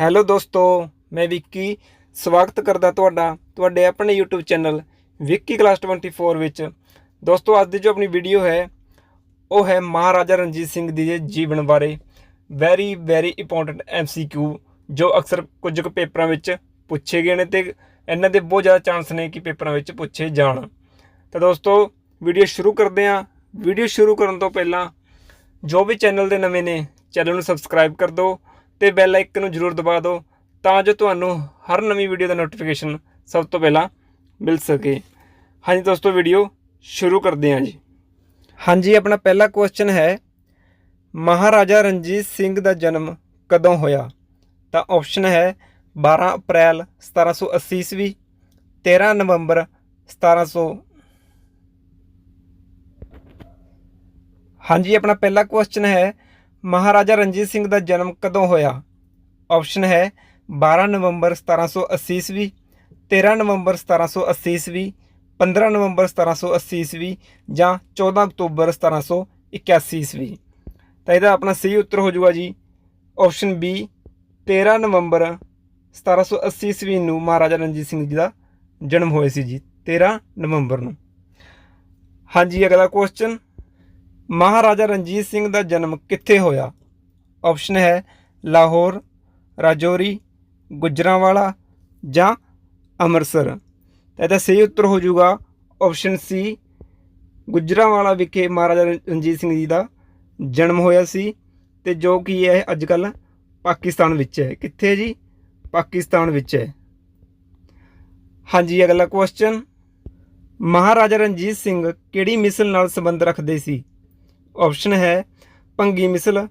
Hello ਦੋਸਤੋ, ਮੈਂ ਵਿੱਕੀ। ਸਵਾਗਤ ਕਰਦਾ ਤੁਹਾਡਾ, ਤੁਹਾਡੇ ਆਪਣੇ YouTube ਚੈਨਲ ਵਿੱਕੀ ਕਲਾਸ 24 ਵਿੱਚ। ਦੋਸਤੋ, ਅੱਜ ਦੀ ਜੋ ਆਪਣੀ ਵੀਡੀਓ ਹੈ, ਉਹ ਹੈ ਮਹਾਰਾਜਾ ਰਣਜੀਤ ਸਿੰਘ ਦੀ ਜੀਵਨ ਬਾਰੇ। ਵੈਰੀ ਵੈਰੀ ਇੰਪੋਰਟੈਂਟ MCQ ਜੋ ਅਕਸਰ ਕੁਝ ਕੁ ਪੇਪਰਾਂ ਵਿੱਚ ਪੁੱਛੇ ਗਏ ਨੇ ਤੇ ਇਹਨਾਂ ਦੇ ਬਹੁਤ ਜ਼ਿਆਦਾ ਚਾਂਸ ਨੇ ਕਿ ਪੇਪਰਾਂ ਵਿੱਚ ਪੁੱਛੇ ਜਾਣ। ਤਾਂ ਦੋਸਤੋ ਵੀਡੀਓ ਸ਼ੁਰੂ ਕਰਦੇ ਹਾਂ। ਵੀਡੀਓ ਸ਼ੁਰੂ ਕਰਨ ਤੋਂ ਪਹਿਲਾਂ, ਜੋ ਵੀ ਚੈਨਲ ਦੇ ਨਵੇਂ ਨੇ ਚੈਨਲ ਨੂੰ ਸਬਸਕ੍ਰਾਈਬ ਕਰ ਦਿਓ। ਤੇ ਬੈਲ ਆਈਕਨ ਨੂੰ ਜ਼ਰੂਰ ਦਬਾ ਦਿਓ ਤਾਂ ਜੋ ਤੁਹਾਨੂੰ ਹਰ ਨਵੀਂ ਵੀਡੀਓ ਦਾ ਨੋਟੀਫਿਕੇਸ਼ਨ ਸਭ ਤੋਂ ਪਹਿਲਾਂ ਮਿਲ ਸਕੇ। ਹਾਂਜੀ ਦੋਸਤੋ ਵੀਡੀਓ ਸ਼ੁਰੂ ਕਰਦੇ ਹਾਂ ਜੀ। ਹਾਂਜੀ, ਆਪਣਾ ਪਹਿਲਾ ਕੁਐਸਚਨ ਹੈ, ਮਹਾਰਾਜਾ ਰਣਜੀਤ ਸਿੰਘ ਦਾ ਜਨਮ ਕਦੋਂ ਹੋਇਆ? ਤਾਂ ਆਪਸ਼ਨ ਹੈ 12 ਅਪ੍ਰੈਲ 1780 ਈਸਵੀ 13 ਨਵੰਬਰ 1700 ਹਾਂਜੀ, ਆਪਣਾ ਪਹਿਲਾ ਕੁਐਸਚਨ ਹੈ ਮਹਾਰਾਜਾ ਰਣਜੀਤ ਸਿੰਘ ਦਾ ਜਨਮ ਕਦੋਂ ਹੋਇਆ? ਆਪਸ਼ਨ ਹੈ 12 ਨਵੰਬਰ 1780 ਈਸਵੀ 13 ਨਵੰਬਰ 1780 ਈਸਵੀ 15 ਨਵੰਬਰ 1780 ਈਸਵੀ ਜਾਂ 14 ਅਕਤੂਬਰ 1781 ਈਸਵੀ। ਤਾਂ ਇਹਦਾ ਆਪਣਾ ਸਹੀ ਉੱਤਰ ਹੋ ਜਾਊਗਾ ਜੀ। ਆਪਸ਼ਨ ਬੀ 13 ਨਵੰਬਰ 1780 ਈਸਵੀ ਨੂੰ ਮਹਾਰਾਜਾ ਰਣਜੀਤ ਸਿੰਘ ਜੀ ਦਾ ਜਨਮ ਹੋਇਆ ਸੀ ਜੀ 13 ਨਵੰਬਰ ਨੂੰ। ਹਾਂਜੀ, ਅਗਲਾ ਕੁਐਸਚਨ ਮਹਾਰਾਜਾ ਰਣਜੀਤ ਸਿੰਘ ਦਾ ਜਨਮ ਕਿੱਥੇ ਹੋਇਆ? ਆਪਸ਼ਨ ਹੈ ਲਾਹੌਰ, ਰਾਜੌਰੀ, ਗੁਜਰਾਂਵਾਲਾ ਜਾਂ ਅੰਮ੍ਰਿਤਸਰ। ਤਾਂ ਇਹਦਾ ਸਹੀ ਉੱਤਰ ਹੋ ਜਾਊਗਾ ਆਪਸ਼ਨ ਸੀ ਗੁਜਰਾਂਵਾਲਾ ਵਿਖੇ ਮਹਾਰਾਜਾ ਰਣਜੀਤ ਸਿੰਘ ਜੀ ਦਾ ਜਨਮ ਹੋਇਆ ਸੀ ਤੇ ਜੋ ਕਿ ਹੈ ਅੱਜ ਕੱਲ ਪਾਕਿਸਤਾਨ ਵਿੱਚ ਹੈ। ਕਿੱਥੇ ਜੀ? ਪਾਕਿਸਤਾਨ ਵਿੱਚ ਹੈ। ਹਾਂਜੀ, ਅਗਲਾ ਕੁਐਸਚਨ ਮਹਾਰਾਜਾ ਰਣਜੀਤ ਸਿੰਘ ਕਿਹੜੀ ਮਿਸਲ ਨਾਲ ਸੰਬੰਧ ਰੱਖਦੇ ਸੀ? ਆਪਸ਼ਨ ਹੈ ਭੰਗੀ ਮਿਸਲ,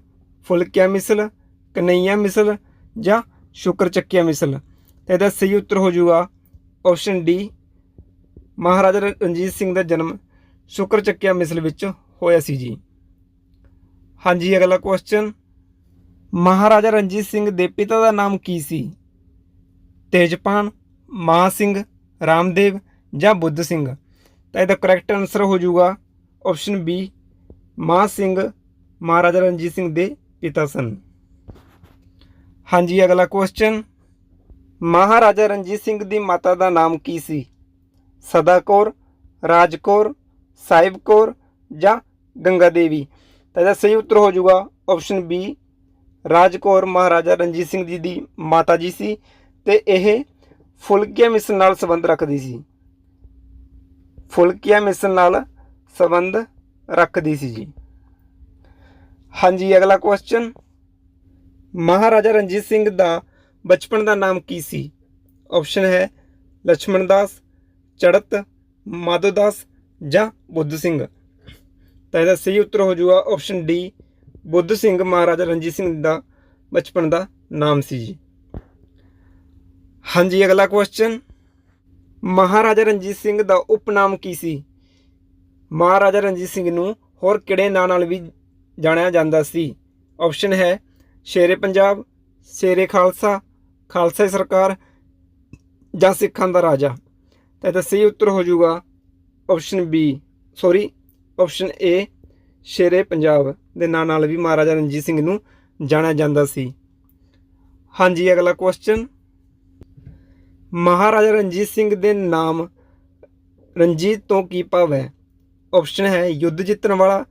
ਫੁਲਕਿਆ ਮਿਸਲ, ਕਨਈਆ ਮਿਸਲ ਜਾਂ ਸ਼ੁਕਰ ਚੱਕੀਆ ਮਿਸਲ। ਤੇ ਇਹਦਾ ਸਹੀ ਉੱਤਰ ਹੋ ਜਾਊਗਾ ਆਪਸ਼ਨ ਡੀ ਮਹਾਰਾਜਾ ਰਣਜੀਤ ਸਿੰਘ ਦਾ ਜਨਮ ਸ਼ੁਕਰ ਚੱਕੀਆ ਮਿਸਲ ਵਿੱਚ ਹੋਇਆ ਸੀ ਜੀ। ਹਾਂਜੀ, ਅਗਲਾ ਕੁਐਸਚਨ ਮਹਾਰਾਜਾ ਰਣਜੀਤ ਸਿੰਘ ਦੇ ਪਿਤਾ ਦਾ ਨਾਮ ਕੀ ਸੀ? ਤੇਜਪਾਨ, ਮਾਂ ਸਿੰਘ, ਰਾਮਦੇਵ ਜਾਂ ਬੁੱਧ ਸਿੰਘ? ਤਾਂ ਇਹਦਾ ਕਰੈਕਟ ਆਨਸਰ ਹੋ ਜਾਊਗਾ ਆਪਸ਼ਨ ਬੀ ਮਹਾ ਸਿੰਘ ਮਹਾਰਾਜਾ ਰਣਜੀਤ ਸਿੰਘ ਦੇ ਪਿਤਾ ਸਨ। ਹਾਂਜੀ, ਅਗਲਾ ਕੁਐਸਚਨ ਮਹਾਰਾਜਾ ਰਣਜੀਤ ਸਿੰਘ ਦੀ ਮਾਤਾ ਦਾ ਨਾਮ ਕੀ ਸੀ? ਸਦਾ ਕੌਰ, ਰਾਜ ਕੌਰ, ਸਾਹਿਬ ਕੌਰ ਜਾਂ ਗੰਗਾ ਦੇਵੀ? ਤਾਂ ਇਹਦਾ ਸਹੀ ਉੱਤਰ ਹੋ ਜਾਊਗਾ ਆਪਸ਼ਨ ਬੀ ਰਾਜ ਕੌਰ, ਮਹਾਰਾਜਾ ਰਣਜੀਤ ਸਿੰਘ ਜੀ ਦੀ ਮਾਤਾ ਜੀ ਸੀ ਤੇ ਇਹ ਫੁਲਕੀਆ ਮਿਸਲ ਨਾਲ ਸੰਬੰਧ ਰੱਖਦੀ ਸੀ। ਫੁਲਕੀਆ ਮਿਸਲ ਨਾਲ ਸੰਬੰਧ ਰੱਖਦੀ ਸੀ ਜੀ। ਹਾਂਜੀ, ਅਗਲਾ ਕੁਐਸਚਨ ਮਹਾਰਾਜਾ ਰਣਜੀਤ ਸਿੰਘ ਦਾ ਬਚਪਨ ਦਾ ਨਾਮ ਕੀ ਸੀ? ਆਪਸ਼ਨ ਹੈ ਲక్ష్మణ ਦਾਸ, ਚੜਤ, ਮਾਧੋ ਦਾਸ ਜਾਂ ਬੁੱਧ ਸਿੰਘ। ਤਾਂ ਇਹਦਾ ਸਹੀ ਉੱਤਰ ਹੋ ਜਾਊਗਾ ਆਪਸ਼ਨ ਡੀ ਬੁੱਧ ਸਿੰਘ ਮਹਾਰਾਜਾ ਰਣਜੀਤ ਸਿੰਘ ਦਾ ਬਚਪਨ ਦਾ ਨਾਮ ਸੀ ਜੀ। ਹਾਂਜੀ, ਅਗਲਾ ਕੁਐਸਚਨ ਮਹਾਰਾਜਾ ਰਣਜੀਤ ਸਿੰਘ ਦਾ ਉਪਨਾਮ ਕੀ ਸੀ? ਮਹਾਰਾਜਾ ਰਣਜੀਤ ਸਿੰਘ ਨੂੰ ਹੋਰ ਕਿਹੜੇ ਨਾਂ ਨਾਲ ਵੀ ਜਾਣਿਆ ਜਾਂਦਾ ਸੀ? ਆਪਸ਼ਨ ਹੈ ਸ਼ੇਰੇ ਪੰਜਾਬ, ਸ਼ੇਰੇ ਖਾਲਸਾ ਖਾਲਸਾ ਸਰਕਾਰ ਜਾਂ ਸਿੱਖਾਂ ਦਾ ਰਾਜਾ। ਤਾਂ ਇਹਦਾ ਸਹੀ ਉੱਤਰ ਹੋ ਜਾਊਗਾ option B sorry option A Shere Punjab ਦੇ ਨਾਂ ਨਾਲ ਵੀ ਮਹਾਰਾਜਾ ਰਣਜੀਤ ਸਿੰਘ ਨੂੰ ਜਾਣਿਆ ਜਾਂਦਾ ਸੀ। ਹਾਂਜੀ, ਅਗਲਾ ਕੁਐਸਚਨ ਮਹਾਰਾਜਾ ਰਣਜੀਤ ਸਿੰਘ ਦੇ ਨਾਮ ਰਣਜੀਤ ਤੋਂ ਕੀ ਭਾਵ ਹੈ? ਆਪਸ਼ਨ ਹੈ ਯੁੱਧ ਜਿੱਤਣ ਵਾਲਾ,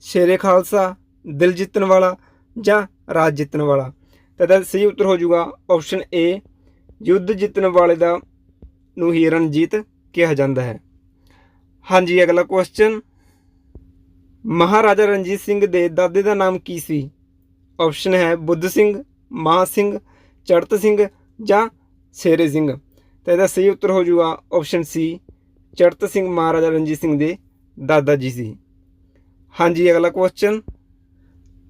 ਸ਼ੇਰੇ ਖਾਲਸਾ, ਦਿਲ ਜਿੱਤਣ ਵਾਲਾ ਜਾਂ ਰਾਜ ਜਿੱਤਣ ਵਾਲਾ। ਤਾਂ ਇਹਦਾ ਸਹੀ ਉੱਤਰ ਹੋ ਜਾਊਗਾ ਆਪਸ਼ਨ ਏ ਯੁੱਧ ਜਿੱਤਣ ਵਾਲੇ ਦਾ ਨੂੰ ਹੀ ਰਣਜੀਤ ਕਿਹਾ ਜਾਂਦਾ ਹੈ। ਹਾਂਜੀ, ਅਗਲਾ ਕੁਐਸਚਨ ਮਹਾਰਾਜਾ ਰਣਜੀਤ ਸਿੰਘ ਦੇ ਦਾਦੇ ਦਾ ਨਾਮ ਕੀ ਸੀ? ਆਪਸ਼ਨ ਹੈ ਬੁੱਧ ਸਿੰਘ ਮਹਾ ਸਿੰਘ ਚੜਤ ਸਿੰਘ ਜਾਂ ਸ਼ੇਰੇ ਸਿੰਘ। ਤਾਂ ਇਹਦਾ ਸਹੀ ਉੱਤਰ ਹੋ ਜਾਊਗਾ ਆਪਸ਼ਨ ਸੀ ਚੜਤ ਸਿੰਘ ਮਹਾਰਾਜਾ ਰਣਜੀਤ ਸਿੰਘ ਦੇ ਦਾਦਾ ਜੀ ਸੀ। ਹਾਂਜੀ, ਅਗਲਾ ਕੁਐਸਚਨ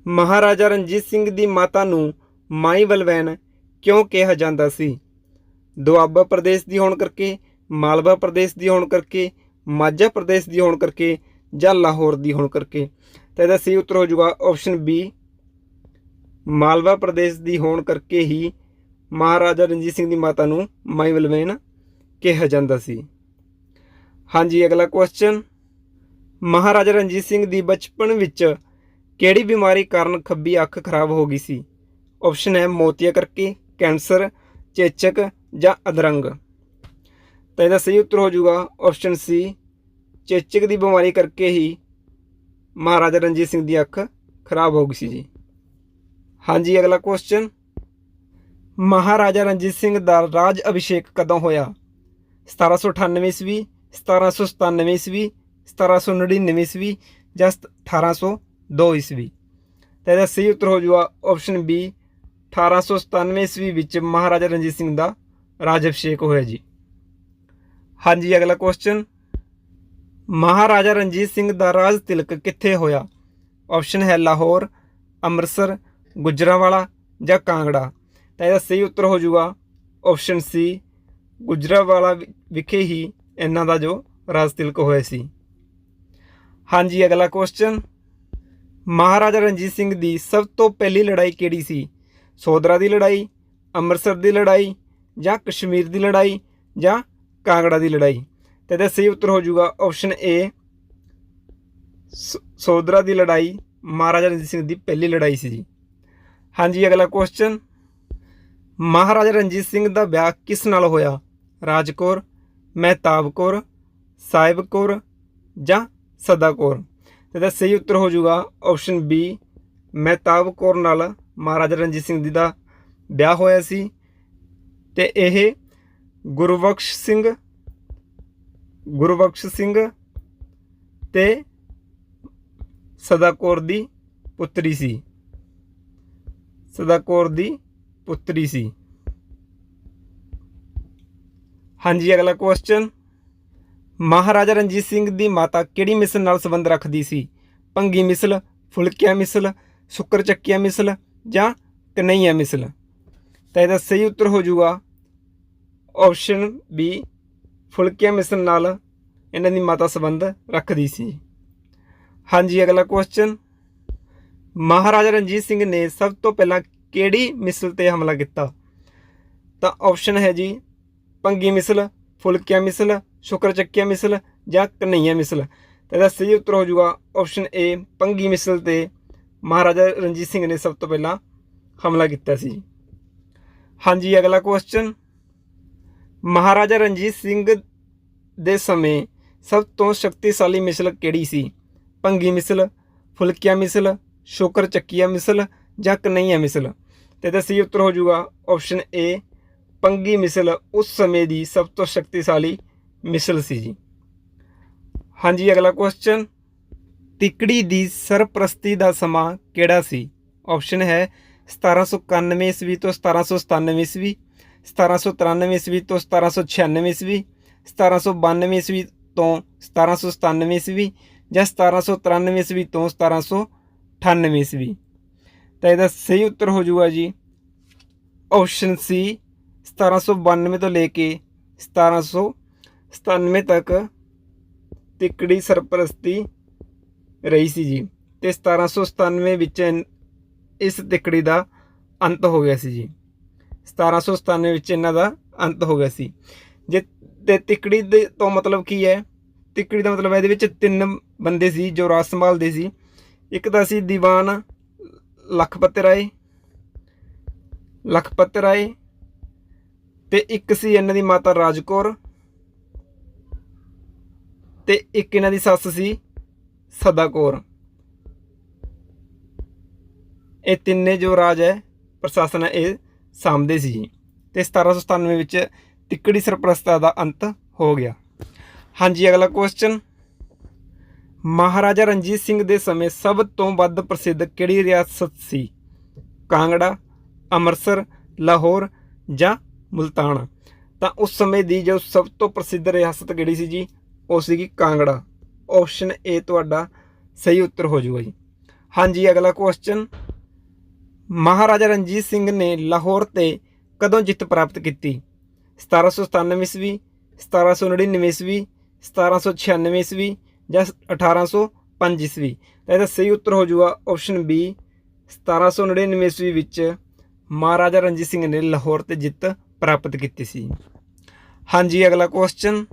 ਮਹਾਰਾਜਾ ਰਣਜੀਤ ਸਿੰਘ ਦੀ ਮਾਤਾ ਨੂੰ ਮਾਈ ਬਲਵੈਨ ਕਿਉਂ ਕਿਹਾ ਜਾਂਦਾ ਸੀ? ਦੁਆਬਾ ਪ੍ਰਦੇਸ਼ ਦੀ ਹੋਣ ਕਰਕੇ, ਮਾਲਵਾ ਪ੍ਰਦੇਸ਼ ਦੀ ਹੋਣ ਕਰਕੇ, ਮਾਝਾ ਪ੍ਰਦੇਸ਼ ਦੀ ਹੋਣ ਕਰਕੇ ਜਾਂ ਲਾਹੌਰ ਦੀ ਹੋਣ ਕਰਕੇ? ਤਾਂ ਇਹਦਾ ਸਹੀ ਉੱਤਰ ਹੋ ਜਾਊਗਾ ਆਪਸ਼ਨ ਬੀ ਮਾਲਵਾ ਪ੍ਰਦੇਸ਼ ਦੀ ਹੋਣ ਕਰਕੇ ਹੀ ਮਹਾਰਾਜਾ ਰਣਜੀਤ ਸਿੰਘ ਦੀ ਮਾਤਾ ਨੂੰ ਮਾਈ ਬਲਵੈਨ ਕਿਹਾ ਜਾਂਦਾ ਸੀ। ਹਾਂਜੀ, ਅਗਲਾ ਕੁਐਸਚਨ ਮਹਾਰਾਜਾ ਰਣਜੀਤ ਸਿੰਘ ਦੀ ਬਚਪਨ ਵਿੱਚ ਕਿਹੜੀ ਬਿਮਾਰੀ ਕਾਰਨ ਖੱਬੀ ਅੱਖ ਖਰਾਬ ਹੋ ਗਈ ਸੀ? ਆਪਸ਼ਨ ਹੈ ਮੋਤੀਆ ਕਰਕੇ, ਕੈਂਸਰ, ਚੇਚਕ ਜਾਂ ਅਧਰੰਗ। ਤਾਂ ਇਹਦਾ ਸਹੀ ਉੱਤਰ ਹੋ ਜਾਊਗਾ ਆਪਸ਼ਨ ਸੀ ਚੇਚਕ ਦੀ ਬਿਮਾਰੀ ਕਰਕੇ ਹੀ ਮਹਾਰਾਜਾ ਰਣਜੀਤ ਸਿੰਘ ਦੀ ਅੱਖ ਖਰਾਬ ਹੋ ਗਈ ਸੀ ਜੀ। ਹਾਂਜੀ, ਅਗਲਾ ਕੁਐਸਚਨ ਮਹਾਰਾਜਾ ਰਣਜੀਤ ਸਿੰਘ ਦਾ ਰਾਜ ਅਭਿਸ਼ੇਕ ਕਦੋਂ ਹੋਇਆ? 1798 ਈਸਵੀ 1797 ਈਸਵੀ 1799 ਈਸਵੀ ਜਾਂ 1802 ਈਸਵੀ। ਤਾਂ ਇਹਦਾ ਸਹੀ ਉੱਤਰ ਹੋ ਜਾਊਗਾ ਆਪਸ਼ਨ ਬੀ 1897 ਈਸਵੀ ਵਿੱਚ ਮਹਾਰਾਜਾ ਰਣਜੀਤ ਸਿੰਘ ਦਾ ਰਾਜ ਅਭਿਸ਼ੇਕ ਹੋਇਆ ਜੀ। ਹਾਂਜੀ, ਅਗਲਾ ਕੁਐਸਚਨ ਮਹਾਰਾਜਾ ਰਣਜੀਤ ਸਿੰਘ ਦਾ ਰਾਜ ਤਿਲਕ ਕਿੱਥੇ ਹੋਇਆ? ਆਪਸ਼ਨ ਹੈ ਲਾਹੌਰ, ਅੰਮ੍ਰਿਤਸਰ, ਗੁਜਰਾਵਾਲਾ ਜਾਂ ਕਾਂਗੜਾ। ਤਾਂ ਇਹਦਾ ਸਹੀ ਉੱਤਰ ਹੋ ਜਾਊਗਾ ਆਪਸ਼ਨ ਸੀ ਗੁਜਰਾਵਾਲਾ ਵਿ- ਵਿਖੇ ਹੀ ਇਹਨਾਂ ਦਾ ਜੋ ਰਾਜ ਤਿਲਕ ਹੋਇਆ ਸੀ। ਹਾਂਜੀ, ਅਗਲਾ ਕੁਐਸਚਨ ਮਹਾਰਾਜਾ ਰਣਜੀਤ ਸਿੰਘ ਦੀ ਸਭ ਤੋਂ ਪਹਿਲੀ ਲੜਾਈ ਕਿਹੜੀ ਸੀ? ਸੋਦਰਾ ਦੀ ਲੜਾਈ, ਅੰਮ੍ਰਿਤਸਰ ਦੀ ਲੜਾਈ, ਜਾਂ ਕਸ਼ਮੀਰ ਦੀ ਲੜਾਈ, ਜਾਂ ਕਾਂਗੜਾ ਦੀ ਲੜਾਈ? ਤੇ ਇਹਦਾ ਸਹੀ ਉੱਤਰ ਹੋ ਜਾਊਗਾ ਆਪਸ਼ਨ ਏ ਸੋਦਰਾ ਦੀ ਲੜਾਈ, ਮਹਾਰਾਜਾ ਰਣਜੀਤ ਸਿੰਘ ਦੀ ਪਹਿਲੀ ਲੜਾਈ ਸੀ ਜੀ। ਹਾਂਜੀ, ਅਗਲਾ ਕੁਐਸਚਨ ਮਹਾਰਾਜਾ ਰਣਜੀਤ ਸਿੰਘ ਦਾ ਵਿਆਹ ਕਿਸ ਨਾਲ ਹੋਇਆ? ਰਾਜਕੌਰ, ਮਹਿਤਾਬ ਕੌਰ, ਸਾਹਿਬ ਕੌਰ, ਜਾਂ ਸਦਾ ਕੌਰ। ਤੇ ਇਹਦਾ ਸਹੀ ਉੱਤਰ ਹੋ ਜਾਊਗਾ ਆਪਸ਼ਨ ਬੀ ਮਹਿਤਾਬ ਕੌਰ ਨਾਲ ਮਹਾਰਾਜਾ ਰਣਜੀਤ ਸਿੰਘ ਜੀ ਦਾ ਵਿਆਹ ਹੋਇਆ ਸੀ ਤੇ ਇਹ ਗੁਰਬਖਸ਼ ਸਿੰਘ ਗੁਰਬਖਸ਼ ਸਿੰਘ ਤੇ ਸਦਾ ਕੌਰ ਦੀ ਪੁੱਤਰੀ ਸੀ। ਸਦਾ ਕੌਰ ਦੀ ਪੁੱਤਰੀ ਸੀ। ਹਾਂਜੀ, ਅਗਲਾ ਕੁਐਸਚਨ ਮਹਾਰਾਜਾ ਰਣਜੀਤ ਸਿੰਘ ਦੀ ਮਾਤਾ ਕਿਹੜੀ ਮਿਸਲ ਨਾਲ ਸੰਬੰਧ ਰੱਖਦੀ ਸੀ? ਭੰਗੀ ਮਿਸਲ, ਫੁਲਕਿਆ ਮਿਸਲ, ਸ਼ੁਕਰ ਚੱਕੀਆ ਮਿਸਲ ਜਾਂ ਕਨਈਆ ਮਿਸਲ? ਤਾਂ ਇਹਦਾ ਸਹੀ ਉੱਤਰ ਹੋ ਜਾਊਗਾ ਆਪਸ਼ਨ ਬੀ ਫੁਲਕਿਆ ਮਿਸਲ ਨਾਲ ਇਹਨਾਂ ਦੀ ਮਾਤਾ ਸੰਬੰਧ ਰੱਖਦੀ ਸੀ। ਹਾਂਜੀ, ਅਗਲਾ ਕੁਐਸਚਨ ਮਹਾਰਾਜਾ ਰਣਜੀਤ ਸਿੰਘ ਨੇ ਸਭ ਤੋਂ ਪਹਿਲਾਂ ਕਿਹੜੀ ਮਿਸਲ ਤੇ ਹਮਲਾ ਕੀਤਾ? ਤਾਂ ਆਪਸ਼ਨ ਹੈ ਜੀ ਭੰਗੀ ਮਿਸਲ, ਫੁਲਕਿਆ ਮਿਸਲ ਸ਼ੁਕਰ ਚੱਕੀਆ ਮਿਸਲ ਜਾਂ ਕਨਈਆ ਮਿਸਲ। ਤਾਂ ਇਹਦਾ ਸਹੀ ਉੱਤਰ ਹੋ ਜਾਊਗਾ ਆਪਸ਼ਨ ਏ ਪੰਗੀ ਮਿਸਲ ਤੇ ਮਹਾਰਾਜਾ ਰਣਜੀਤ ਸਿੰਘ ਨੇ ਸਭ ਤੋਂ ਪਹਿਲਾਂ ਹਮਲਾ ਕੀਤਾ ਸੀ। ਹਾਂਜੀ, ਅਗਲਾ ਕੁਐਸਚਨ ਮਹਾਰਾਜਾ ਰਣਜੀਤ ਸਿੰਘ ਦੇ ਸਮੇਂ ਸਭ ਤੋਂ ਸ਼ਕਤੀਸ਼ਾਲੀ ਮਿਸਲ ਕਿਹੜੀ ਸੀ? ਪੰਗੀ ਮਿਸਲ, ਫੁਲਕਿਆ ਮਿਸਲ, ਸ਼ੋਕਰ ਚੱਕੀਆ ਮਿਸਲ ਜਾਂ ਕਨਈਆ ਮਿਸਲ? ਤੇ ਇਹਦਾ ਸਹੀ ਉੱਤਰ ਹੋ ਜਾਊਗਾ ਆਪਸ਼ਨ ਏ ਪੰਗੀ ਮਿਸਲ ਉਸ ਸਮੇਂ ਦੀ ਸਭ ਤੋਂ ਸ਼ਕਤੀਸ਼ਾਲੀ ਮਿਸਲ ਸੀ ਜੀ ਹਾਂਜੀ ਅਗਲਾ ਕੁਐਸਚਨ ਤਿਕੜੀ ਦੀ ਸਰਪ੍ਰਸਤੀ ਦਾ ਸਮਾਂ ਕਿਹੜਾ ਸੀ ਆਪਸ਼ਨ ਹੈ 1791 ਈਸਵੀ ਤੋਂ 1797 ਈਸਵੀ 1793 ਈਸਵੀ ਤੋਂ 1796 ਈਸਵੀ 1792 ਈਸਵੀ ਤੋਂ 1797 ਈਸਵੀ ਜਾਂ 1793 ਈਸਵੀ ਤੋਂ 1798 ਈਸਵੀ ਤਾਂ ਇਹਦਾ ਸਹੀ ਉੱਤਰ ਹੋ ਜਾਊਗਾ ਜੀ ਆਪਸ਼ਨ ਸੀ 1792 ਤੋਂ ਲੈ ਕੇ 1797 ਤੱਕ ਤਿਕੜੀ ਸਰਪ੍ਰਸਤੀ ਰਹੀ ਸੀ ਜੀ ਤੇ 1797 ਵਿੱਚ ਇਨ- ਇਸ ਤਿਕੜੀ ਦਾ ਅੰਤ ਹੋ ਗਿਆ ਸੀ ਜੀ। 1797 ਵਿੱਚ ਇਹਨਾਂ ਦਾ ਅੰਤ ਹੋ ਗਿਆ ਸੀ। ਜੇ, ਤੇ ਤਿਕੜੀ ਦੇ ਤੋਂ ਮਤਲਬ ਕੀ ਹੈ? ਤਿਕੜੀ ਦਾ ਮਤਲਬ ਇਹਦੇ ਵਿੱਚ ਤਿੰਨ ਬੰਦੇ ਸੀ ਜੋ ਰਾਜ ਸੰਭਾਲਦੇ ਸੀ। ਇੱਕ ਤਾਂ ਸੀ ਦੀਵਾਨ ਲਖਪਤ ਰਾਏ ਲਖਪਤ ਰਾਏ ਤੇ ਇੱਕ ਸੀ ਇਹਨਾਂ ਦੀ ਮਾਤਾ ਰਾਜਕੌਰ ਤੇ ਇੱਕ ਇਹਨਾਂ ਦੀ ਸੱਸ ਸੀ ਸਦਾ ਕੌਰ। ਇਹ ਤਿੰਨੇ ਜੋ ਰਾਜ ਹੈ, ਪ੍ਰਸ਼ਾਸਨ ਇਹ ਸਾਂਭਦੇ ਸੀ। ਜੀ ਤੇ 1797 ਵਿੱਚ ਤਿੱਕੜੀ ਸਰਪ੍ਰਸਤਾ ਦਾ ਅੰਤ ਹੋ ਗਿਆ। ਹਾਂਜੀ, ਅਗਲਾ ਕੁਐਸਚਨ ਮਹਾਰਾਜਾ ਰਣਜੀਤ ਸਿੰਘ ਦੇ ਸਮੇਂ ਸਭ ਤੋਂ ਵੱਧ ਪ੍ਰਸਿੱਧ ਕਿਹੜੀ ਰਿਆਸਤ ਸੀ? ਕਾਂਗੜਾ, ਅੰਮ੍ਰਿਤਸਰ, ਲਾਹੌਰ ਜਾਂ ਮੁਲਤਾਨ? ਤਾਂ ਉਸ ਸਮੇਂ ਦੀ ਜੋ ਸਭ ਤੋਂ ਪ੍ਰਸਿੱਧ ਰਿਆਸਤ ਕਿਹੜੀ ਸੀ ਜੀ? ਉਹ ਸੀਗੀ ਕਾਂਗੜਾ। ਆਪਸ਼ਨ ਏ ਤੁਹਾਡਾ ਸਹੀ ਉੱਤਰ ਹੋ ਜਾਊਗਾ ਜੀ। ਹਾਂਜੀ, ਅਗਲਾ ਕੁਐਸਚਨ ਮਹਾਰਾਜਾ ਰਣਜੀਤ ਸਿੰਘ ਨੇ ਲਾਹੌਰ ਤੇ ਕਦੋਂ ਜਿੱਤ ਪ੍ਰਾਪਤ ਕੀਤੀ? 1797 ਈਸਵੀ 1799 ਈਸਵੀ 1796 ਈਸਵੀ ਜਾਂ 1805 ਈਸਵੀ? ਤਾਂ ਇਹਦਾ ਸਹੀ ਉੱਤਰ ਹੋ ਜਾਊਗਾ ਆਪਸ਼ਨ ਬੀ 1799 ਈਸਵੀ ਵਿੱਚ ਮਹਾਰਾਜਾ ਰਣਜੀਤ ਸਿੰਘ ਨੇ ਲਾਹੌਰ ਤੇ ਜਿੱਤ ਪ੍ਰਾਪਤ ਕੀਤੀ ਸੀ। ਹਾਂਜੀ, ਅਗਲਾ ਕੁਐਸਚਨ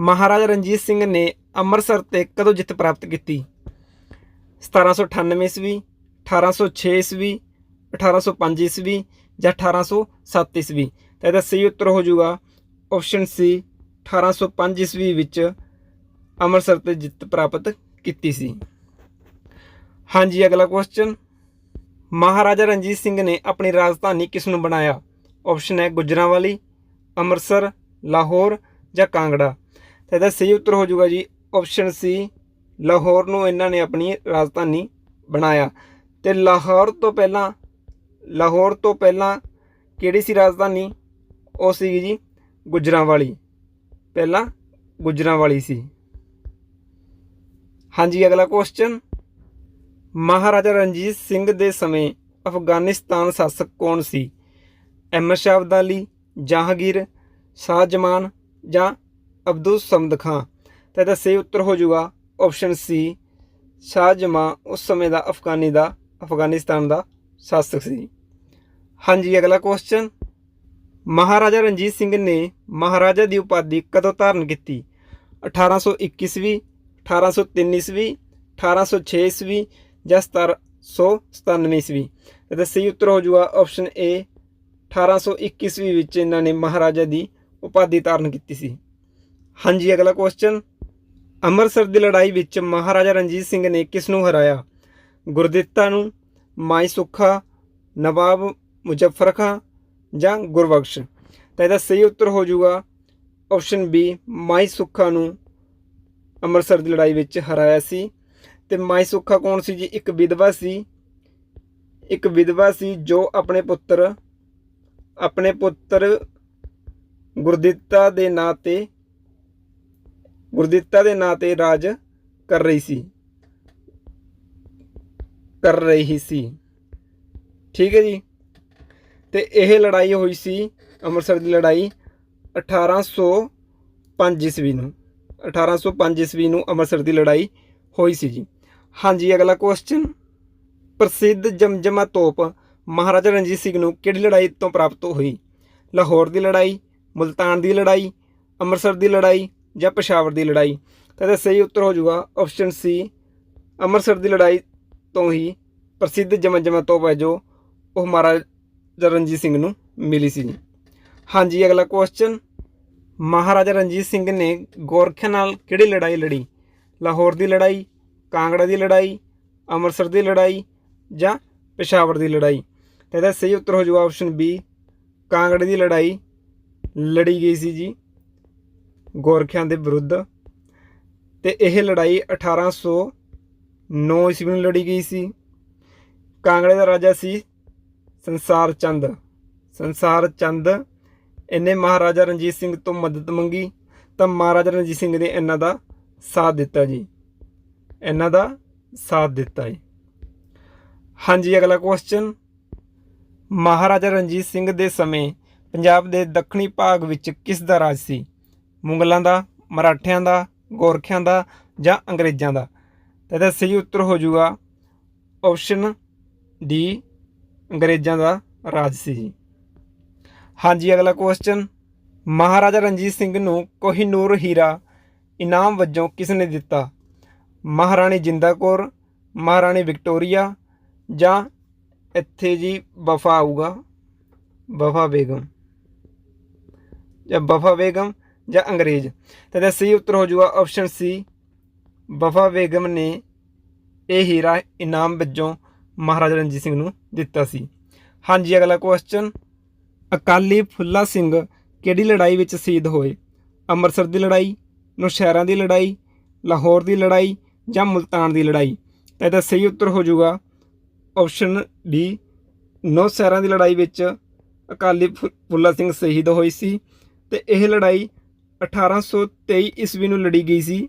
ਮਹਾਰਾਜਾ ਰਣਜੀਤ ਸਿੰਘ ਨੇ ਅੰਮ੍ਰਿਤਸਰ ਤੇ ਕਦੋਂ ਜਿੱਤ ਪ੍ਰਾਪਤ ਕੀਤੀ? 1798 ਈਸਵੀ 1806 ਈਸਵੀ 1805 ਈਸਵੀ ਜਾਂ 1807 ਈਸਵੀ? ਤਾਂ ਇਹਦਾ ਸਹੀ ਉੱਤਰ ਹੋ ਜਾਊਗਾ ਆਪਸ਼ਨ ਸੀ 1805 ਈਸਵੀ ਵਿੱਚ ਅੰਮ੍ਰਿਤਸਰ ਤੇ ਜਿੱਤ ਪ੍ਰਾਪਤ ਕੀਤੀ ਸੀ। ਹਾਂਜੀ, ਅਗਲਾ ਕੁਐਸਚਨ ਮਹਾਰਾਜਾ ਰਣਜੀਤ ਸਿੰਘ ਨੇ ਆਪਣੀ ਰਾਜਧਾਨੀ ਕਿਸ ਨੂੰ ਬਣਾਇਆ? ਆਪਸ਼ਨ ਹੈ ਗੁਜਰਾਂਵਾਲੀ, ਅੰਮ੍ਰਿਤਸਰ, ਲਾਹੌਰ ਜਾਂ ਕਾਂਗੜਾ। ਤਾਂ ਇਹਦਾ ਸਹੀ ਉੱਤਰ ਹੋ ਜਾਊਗਾ ਜੀ ਆਪਸ਼ਨ ਸੀ ਲਾਹੌਰ ਨੂੰ ਇਹਨਾਂ ਨੇ ਆਪਣੀ ਰਾਜਧਾਨੀ ਬਣਾਇਆ। ਤੇ ਲਾਹੌਰ ਤੋਂ ਪਹਿਲਾਂ, ਲਾਹੌਰ ਤੋਂ ਪਹਿਲਾਂ ਕਿਹੜੀ ਸੀ ਰਾਜਧਾਨੀ? ਉਹ ਸੀਗੀ ਜੀ ਗੁਜਰਾਂਵਾਲੀ। ਪਹਿਲਾਂ ਗੁਜਰਾਂਵਾਲੀ ਸੀ। ਹਾਂਜੀ, ਅਗਲਾ ਕੁਐਸਚਨ ਮਹਾਰਾਜਾ ਰਣਜੀਤ ਸਿੰਘ ਦੇ ਸਮੇਂ ਅਫਗਾਨਿਸਤਾਨ ਸ਼ਾਸਕ ਕੌਣ ਸੀ? ਅਹਿਮਦ ਸ਼ਾਹ ਅਬਦਾਲੀ, ਜਹਾਂਗੀਰ ਸ਼ਾਹਜਮਾਨ ਜਾਂ ਅਬਦੁਲ ਸਮਦ ਖਾਂ। ਤਾਂ ਇਹਦਾ ਸਹੀ ਉੱਤਰ ਹੋ ਜਾਊਗਾ ਆਪਸ਼ਨ ਸੀ ਸ਼ਾਹਜਮਾਂ ਉਸ ਸਮੇਂ ਦਾ ਅਫਗਾਨੀ ਦਾ, ਅਫਗਾਨਿਸਤਾਨ ਦਾ ਸ਼ਾਸਕ ਸੀ। ਹਾਂਜੀ, ਅਗਲਾ ਕੁਐਸਚਨ ਮਹਾਰਾਜਾ ਰਣਜੀਤ ਸਿੰਘ ਨੇ ਮਹਾਰਾਜਾ ਦੀ ਉਪਾਧੀ ਕਦੋਂ ਧਾਰਨ ਕੀਤੀ? 1821 ਈਸਵੀ 1803 ਈਸਵੀ 1806 ਈਸਵੀ ਜਾਂ 1797 ਈਸਵੀ? ਇਹਦਾ ਸਹੀ ਉੱਤਰ ਹੋ ਜਾਊਗਾ ਆਪਸ਼ਨ ਏ 1821 ਈਸਵੀ ਵਿੱਚ ਇਹਨਾਂ ਨੇ ਮਹਾਰਾਜਾ ਦੀ ਉਪਾਧੀ ਧਾਰਨ ਕੀਤੀ ਸੀ। ਹਾਂਜੀ, ਅਗਲਾ ਕੁਐਸਚਨ ਅੰਮ੍ਰਿਤਸਰ ਦੀ ਲੜਾਈ ਵਿੱਚ ਮਹਾਰਾਜਾ ਰਣਜੀਤ ਸਿੰਘ ਨੇ ਕਿਸ ਨੂੰ ਹਰਾਇਆ? ਗੁਰਦਿੱਤਾ ਨੂੰ, ਮਾਈ ਸੁੱਖਾ, ਨਵਾਬ ਮੁਜ਼ੱਫਰ ਖਾਂ ਜਾਂ ਗੁਰਬਖਸ਼? ਤਾਂ ਇਹਦਾ ਸਹੀ ਉੱਤਰ ਹੋ ਜਾਊਗਾ ਆਪਸ਼ਨ ਬੀ ਮਾਈ ਸੁੱਖਾ ਨੂੰ ਅੰਮ੍ਰਿਤਸਰ ਦੀ ਲੜਾਈ ਵਿੱਚ ਹਰਾਇਆ ਸੀ। ਤੇ ਮਾਈ ਸੁੱਖਾ ਕੌਣ ਸੀ ਜੀ? ਇੱਕ ਵਿਧਵਾ ਸੀ। ਇੱਕ ਵਿਧਵਾ ਸੀ ਜੋ ਆਪਣੇ ਪੁੱਤਰ ਆਪਣੇ ਪੁੱਤਰ ਗੁਰਦਿੱਤਾ ਦੇ ਨਾਂ ਤੇ ਗੁਰਦਿੱਤਾ ਦੇ ਨਾਂ ਤੇ ਰਾਜ ਕਰ ਰਹੀ ਸੀ। ਕਰ ਰਹੀ ਸੀ। ਠੀਕ ਹੈ ਜੀ। ਤੇ ਇਹ ਲੜਾਈ ਹੋਈ ਸੀ ਅੰਮ੍ਰਿਤਸਰ ਦੀ ਲੜਾਈ 1805 ਈਸਵੀ ਨੂੰ। 1805 ਈਸਵੀ ਨੂੰ ਅੰਮ੍ਰਿਤਸਰ ਦੀ ਲੜਾਈ ਹੋਈ ਸੀ ਜੀ। ਹਾਂਜੀ, ਅਗਲਾ ਕੁਐਸਚਨ ਪ੍ਰਸਿੱਧ ਜਮਜਮਾ ਤੋਪ ਮਹਾਰਾਜਾ ਰਣਜੀਤ ਸਿੰਘ ਨੂੰ ਕਿਹੜੀ ਲੜਾਈ ਤੋਂ ਪ੍ਰਾਪਤ ਹੋਈ? ਲਾਹੌਰ ਦੀ ਲੜਾਈ, ਮੁਲਤਾਨ ਦੀ ਲੜਾਈ, ਅੰਮ੍ਰਿਤਸਰ ਦੀ ਲੜਾਈ ਜਾਂ ਪਸ਼ਾਵਰ ਦੀ ਲੜਾਈ, ਤਾਂ ਇਹਦਾ ਸਹੀ ਉੱਤਰ ਹੋ ਜਾਊਗਾ ਆਪਸ਼ਨ ਸੀ ਅੰਮ੍ਰਿਤਸਰ ਦੀ ਲੜਾਈ ਤੋਂ ਹੀ ਪ੍ਰਸਿੱਧ ਜਮਜਮਾ ਤੋਪ ਹੈ ਜੋ ਉਹ ਮਹਾਰਾਜਾ ਰਣਜੀਤ ਸਿੰਘ ਨੂੰ ਮਿਲੀ ਸੀ ਜੀ। ਹਾਂਜੀ, ਅਗਲਾ ਕੁਐਸਚਨ ਮਹਾਰਾਜਾ ਰਣਜੀਤ ਸਿੰਘ ਨੇ ਗੋਰਖਿਆਂ ਨਾਲ ਕਿਹੜੀ ਲੜਾਈ ਲੜੀ? ਲਾਹੌਰ ਦੀ ਲੜਾਈ, ਕਾਂਗੜਾ ਦੀ ਲੜਾਈ, ਅੰਮ੍ਰਿਤਸਰ ਦੀ ਲੜਾਈ ਜਾਂ ਪੇਸ਼ਾਵਰ ਦੀ ਲੜਾਈ? ਤਾਂ ਇਹਦਾ ਸਹੀ ਉੱਤਰ ਹੋ ਜਾਊਗਾ ਆਪਸ਼ਨ ਬੀ ਕਾਂਗੜੇ ਦੀ ਲੜਾਈ ਲੜੀ ਗਈ ਸੀ ਜੀ। ਗੋਰਖਿਆਂ ਦੇ ਵਿਰੁੱਧ। ਤੇ ਇਹ ਲੜਾਈ 1809 ਈਸਵੀ ਨੂੰ ਲੜੀ ਗਈ ਸੀ। ਕਾਂਗੜੇ ਦਾ ਰਾਜਾ ਸੀ ਸੰਸਾਰ ਚੰਦ। ਸੰਸਾਰ ਚੰਦ ਇਹਨੇ ਮਹਾਰਾਜਾ ਰਣਜੀਤ ਸਿੰਘ ਤੋਂ ਮਦਦ ਮੰਗੀ ਤਾਂ ਮਹਾਰਾਜਾ ਰਣਜੀਤ ਸਿੰਘ ਨੇ ਇਹਨਾਂ ਦਾ ਸਾਥ ਦਿੱਤਾ ਜੀ। ਇਹਨਾਂ ਦਾ ਸਾਥ ਦਿੱਤਾ ਜੀ। ਹਾਂਜੀ, ਅਗਲਾ ਕੁਐਸਚਨ ਮਹਾਰਾਜਾ ਰਣਜੀਤ ਸਿੰਘ ਦੇ ਸਮੇਂ ਪੰਜਾਬ ਦੇ ਦੱਖਣੀ ਭਾਗ ਵਿੱਚ ਕਿਸ ਦਾ ਰਾਜ ਸੀ? ਮੁਗਲਾਂ ਦਾ, ਮਰਾਠਿਆਂ ਦਾ, ਗੋਰਖਿਆਂ ਦਾ ਜਾਂ ਅੰਗਰੇਜ਼ਾਂ ਦਾ। ਤਾਂ ਇਹਦਾ ਸਹੀ ਉੱਤਰ ਹੋ ਜਾਊਗਾ ਆਪਸ਼ਨ ਡੀ ਅੰਗਰੇਜ਼ਾਂ ਦਾ ਰਾਜ ਸੀ ਜੀ। ਹਾਂਜੀ, ਅਗਲਾ ਕੁਐਸਚਨ ਮਹਾਰਾਜਾ ਰਣਜੀਤ ਸਿੰਘ ਨੂੰ ਕੋਹਿਨੂਰ ਹੀਰਾ ਇਨਾਮ ਵਜੋਂ ਕਿਸ ਨੇ ਦਿੱਤਾ? ਮਹਾਰਾਣੀ ਜਿੰਦਾ ਕੌਰ, ਮਹਾਰਾਣੀ ਵਿਕਟੋਰੀਆ ਜਾਂ ਇੱਥੇ ਜੀ ਵਫਾ ਆਊਗਾ? ਵਫਾ ਬੇਗਮ। ਜਾਂ ਵਫਾ ਬੇਗਮ ਜਾਂ ਅੰਗਰੇਜ਼। ਤਾਂ ਇਹਦਾ ਸਹੀ ਉੱਤਰ ਹੋ ਜਾਊਗਾ ਆਪਸ਼ਨ ਸੀ ਵਫਾ ਬੇਗਮ ਨੇ ਇਹ ਹੀਰਾ ਇਨਾਮ ਵਜੋਂ ਮਹਾਰਾਜਾ ਰਣਜੀਤ ਸਿੰਘ ਨੂੰ ਦਿੱਤਾ ਸੀ। ਹਾਂਜੀ, ਅਗਲਾ ਕੁਐਸਚਨ ਅਕਾਲੀ ਫੁੱਲਾ ਸਿੰਘ ਕਿਹੜੀ ਲੜਾਈ ਵਿੱਚ ਸ਼ਹੀਦ ਹੋਏ? ਅੰਮ੍ਰਿਤਸਰ ਦੀ ਲੜਾਈ, ਨੌਸ਼ਹਿਰਾਂ ਦੀ ਲੜਾਈ, ਲਾਹੌਰ ਦੀ ਲੜਾਈ ਜਾਂ ਮੁਲਤਾਨ ਦੀ ਲੜਾਈ? ਤਾਂ ਇਹਦਾ ਸਹੀ ਉੱਤਰ ਹੋ ਜਾਊਗਾ ਆਪਸ਼ਨ ਬੀ ਨੌਸ਼ਹਿਰਾ ਦੀ ਲੜਾਈ ਵਿੱਚ ਅਕਾਲੀ ਫੁ- ਫੁੱਲਾ ਸਿੰਘ ਸ਼ਹੀਦ ਹੋਏ ਸੀ ਤੇ ਇਹ ਲੜਾਈ 1823 ਈਸਵੀ ਨੂੰ ਲੜੀ ਗਈ ਸੀ।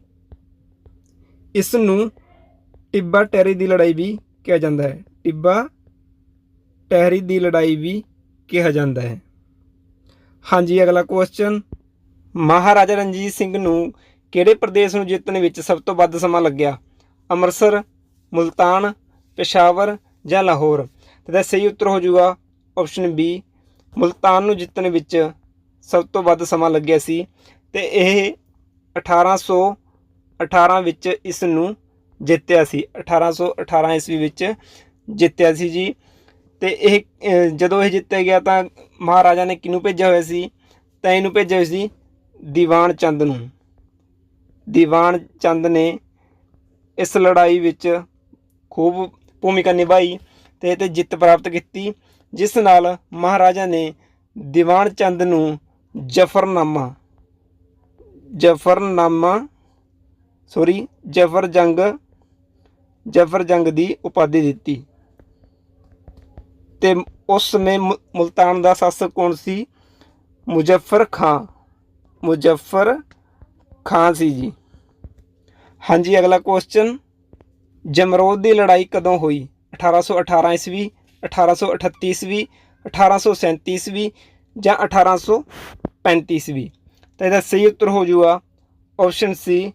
ਇਸ ਨੂੰ ਟਿੱਬਾ ਟਹਿਰੀ ਦੀ ਲੜਾਈ ਵੀ ਕਿਹਾ ਜਾਂਦਾ ਹੈ। ਟਿੱਬਾ ਟਹਿਰੀ ਦੀ ਲੜਾਈ ਵੀ ਕਿਹਾ ਜਾਂਦਾ ਹੈ। ਹਾਂਜੀ, ਅਗਲਾ ਕੁਐਸਚਨ ਮਹਾਰਾਜਾ ਰਣਜੀਤ ਸਿੰਘ ਨੂੰ ਕਿਹੜੇ ਪ੍ਰਦੇਸ਼ ਨੂੰ ਜਿੱਤਣ ਵਿੱਚ ਸਭ ਤੋਂ ਵੱਧ ਸਮਾਂ ਲੱਗਿਆ? ਅੰਮ੍ਰਿਤਸਰ, ਮੁਲਤਾਨ, ਪੇਸ਼ਾਵਰ ਜਾਂ ਲਾਹੌਰ? ਤੇ ਦਾ ਸਹੀ ਉੱਤਰ ਹੋ ਜਾਊਗਾ ਆਪਸ਼ਨ ਬੀ ਮੁਲਤਾਨ ਨੂੰ ਜਿੱਤਣ ਵਿੱਚ ਸਭ ਤੋਂ ਵੱਧ ਸਮਾਂ ਲੱਗਿਆ ਸੀ। ਤੇ ਇਹ 1818 ਵਿੱਚ ਇਸ ਨੂੰ ਜਿੱਤਿਆ ਸੀ। 1818 ਈਸਵੀ ਵਿੱਚ ਜਿੱਤਿਆ ਸੀ ਜੀ। ਤੇ ਇਹ ਜਦੋਂ ਇਹ ਜਿੱਤਿਆ ਗਿਆ ਤਾਂ ਮਹਾਰਾਜਾ ਨੇ ਕਿਹਨੂੰ ਭੇਜਿਆ ਹੋਇਆ ਸੀ? ਤਾਂ ਇਹਨੂੰ ਭੇਜਿਆ ਹੋਇਆ ਸੀ ਦੀਵਾਨ ਚੰਦ ਨੂੰ। ਦੀਵਾਨ ਚੰਦ ਨੇ ਇਸ ਲੜਾਈ ਵਿੱਚ ਖੂਬ ਭੂਮਿਕਾ ਨਿਭਾਈ ਤੇ ਇਹ ਤੇ ਜਿੱਤ ਪ੍ਰਾਪਤ ਕੀਤੀ, ਜਿਸ ਨਾਲ ਮਹਾਰਾਜਾ ਨੇ ਦੀਵਾਨ ਚੰਦ ਨੂੰ ਜਫਰਨਾਮਾ ਜਫਰਨਾਮਾ ਸੌਰੀ ਜਫਰ ਜੰਗ ਜਫਰ ਜੰਗ ਦੀ ਉਪਾਧੀ ਦਿੱਤੀ। ਤੇ ਉਸ ਸਮੇਂ ਮੁ- ਮੁਲਤਾਨ ਦਾ ਸ਼ਾਸਕ ਕੌਣ ਸੀ? ਮੁਜ਼ੱਫਰ ਖਾਂ। ਮੁਜ਼ੱਫਰ ਖਾਂ ਸੀ ਜੀ। ਹਾਂਜੀ, ਅਗਲਾ ਕੁਐਸਚਨ ਜਮਰੋਦ ਦੀ ਲੜਾਈ ਕਦੋਂ ਹੋਈ? 1818 ਈਸਵੀ 1838 ਈਸਵੀ 1837 ਈਸਵੀ ਜਾਂ 1835 ਈਸਵੀ? ਤਾਂ ਇਹਦਾ ਸਹੀ ਉੱਤਰ ਹੋ ਜਾਊਗਾ ਆਪਸ਼ਨ ਸੀ